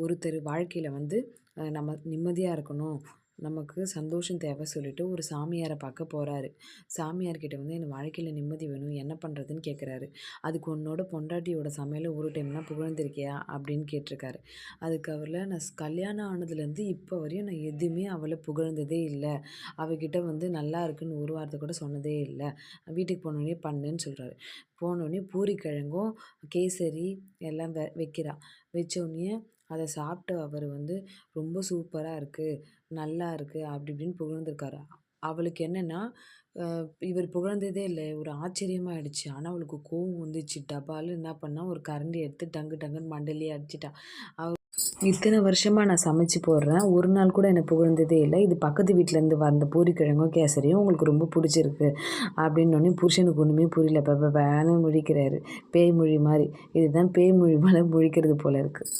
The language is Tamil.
ஒருத்தர் வாழ்க்கையில் வந்து நம்ம நிம்மதியாக இருக்கணும். நமக்கு சந்தோஷம் தேவை சொல்லிட்டு ஒரு சாமியாரை பார்க்க போகிறாரு சாமியார்கிட்ட வந்து என் வாழ்க்கையில் நிம்மதி வேணும். என்ன பண்ணுறதுன்னு கேட்குறாரு அதுக்கு உன்னோட பொண்டாட்டியோட சமையலை ஒரு டைம்னா புகழ்ந்திருக்கியா? அப்படின்னு கேட்டிருக்காரு. அதுக்கு அவரில் நான் கல்யாணம் ஆனதுலேருந்து இப்போ வரையும் நான் எதுவுமே அவளை புகழ்ந்ததே இல்லை. அவகிட்ட வந்து நல்லா இருக்குன்னு ஒரு வார்த்தை கூட சொன்னதே இல்லை. வீட்டுக்கு போனோடனே பண்ணுன்னு சொல்கிறாரு போனோடனே பூரி கிழங்கும் கேசரி எல்லாம் வெ வைக்கிறா. வச்சோடனே அதை சாப்பிட்ட அவர் வந்து ரொம்ப சூப்பராக இருக்குது நல்லா இருக்குது அப்படி இப்படின்னு புகழ்ந்துருக்காரு. அவளுக்கு என்னென்னா இவர் புகழ்ந்ததே இல்லை ஒரு ஆச்சரியமாயிடுச்சு ஆனால் அவளுக்கு கோவம் வந்துச்சு. டபால்னு என்ன பண்ணால் ஒரு கரண்டி எடுத்து டங்கு டங்குன்னு மண்டலையே அடிச்சிட்டா. அவ இத்தனை வருஷமாக நான் சமைச்சு போடுறேன். ஒரு நாள் கூட என்னை புகழ்ந்ததே இல்லை. இது பக்கத்து வீட்டிலேருந்து வந்த பூரிக்கிழங்கும் கேசரியும் உங்களுக்கு ரொம்ப பிடிச்சிருக்கு. அப்படின்னோடனே புருஷனுக்கு ஒன்றுமே புரியல. இப்போ வேலை முழிக்கிறாரு. பேய் மொழி மாதிரி. இதுதான் பேய் மொழி மேலே முழிக்கிறது போல இருக்குது